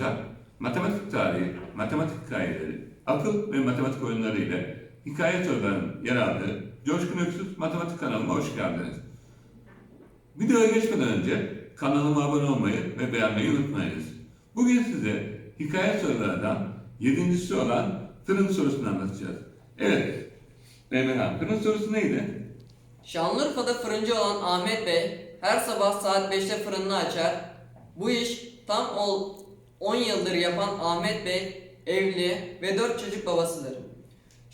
arkadaşlar matematik tarihi, matematik hikayeleri, akıl ve matematik oyunları ile hikaye sorularının yer aldığı Coşkun Öksüz Matematik kanalıma hoş geldiniz. Videoya geçmeden önce kanalıma abone olmayı ve beğenmeyi unutmayınız. Bugün size hikaye sorularından yedincisi olan fırın sorusunu anlatacağız. Evet, Emirhan fırın sorusu neydi? Şanlıurfa'da fırıncı olan Ahmet Bey her sabah saat 5'te fırınını açar. Bu iş tam ol 10 yıldır yapan Ahmet Bey evli ve 4 çocuk babasıdır.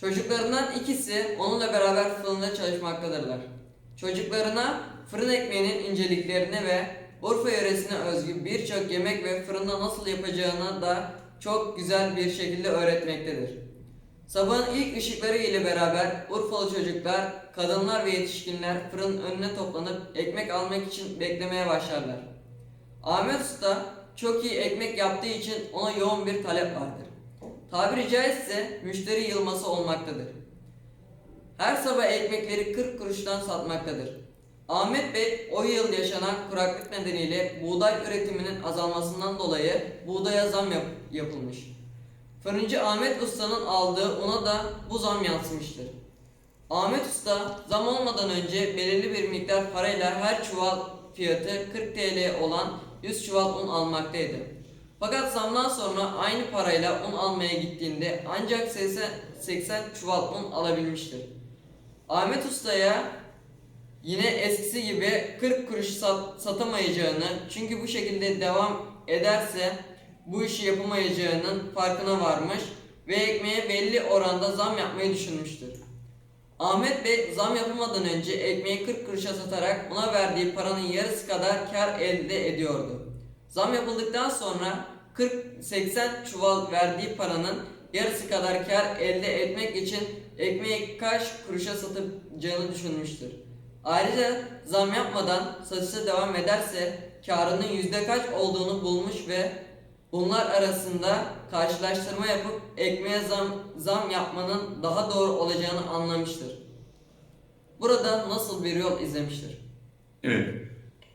Çocuklarından ikisi onunla beraber fırında çalışmaktadırlar. Çocuklarına fırın ekmeğinin inceliklerini ve Urfa yöresine özgü birçok yemek ve fırında nasıl yapacağını da çok güzel bir şekilde öğretmektedir. Sabahın ilk ışıkları ile beraber Urfalı çocuklar, kadınlar ve yetişkinler fırının önüne toplanıp ekmek almak için beklemeye başlarlar. Ahmet Usta çok iyi ekmek yaptığı için ona yoğun bir talep vardır. Tabiri caizse müşteri yılması olmaktadır. Her sabah ekmekleri 40 kuruştan satmaktadır. Ahmet Bey o yıl yaşanan kuraklık nedeniyle buğday üretiminin azalmasından dolayı buğdaya zam yap- yapılmış. Fırıncı Ahmet Usta'nın aldığı una da bu zam yansımıştır. Ahmet Usta zam olmadan önce belirli bir miktar parayla her çuval fiyatı 40 TL olan 100 çuval un almaktaydı. Fakat zamdan sonra aynı parayla un almaya gittiğinde ancak 80, 80 çuval un alabilmiştir. Ahmet Usta'ya yine eskisi gibi 40 kuruş sat, satamayacağını çünkü bu şekilde devam ederse bu işi yapamayacağının farkına varmış ve ekmeğe belli oranda zam yapmayı düşünmüştür. Ahmet Bey zam yapılmadan önce ekmeği 40 kuruşa satarak ona verdiği paranın yarısı kadar kar elde ediyordu. Zam yapıldıktan sonra 40-80 çuval verdiği paranın yarısı kadar kar elde etmek için ekmeği kaç kuruşa satacağını düşünmüştür. Ayrıca zam yapmadan satışa devam ederse karının yüzde kaç olduğunu bulmuş ve bunlar arasında karşılaştırma yapıp ekmeğe zam, zam yapmanın daha doğru olacağını anlamıştır. Burada nasıl bir yol izlemiştir? Evet,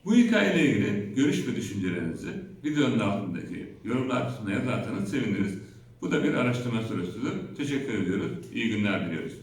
bu hikayeyle ilgili görüş ve düşüncelerinizi videonun altındaki yorumlar kısmına yazarsanız seviniriz. Bu da bir araştırma sorusudur. Teşekkür ediyoruz. İyi günler diliyoruz.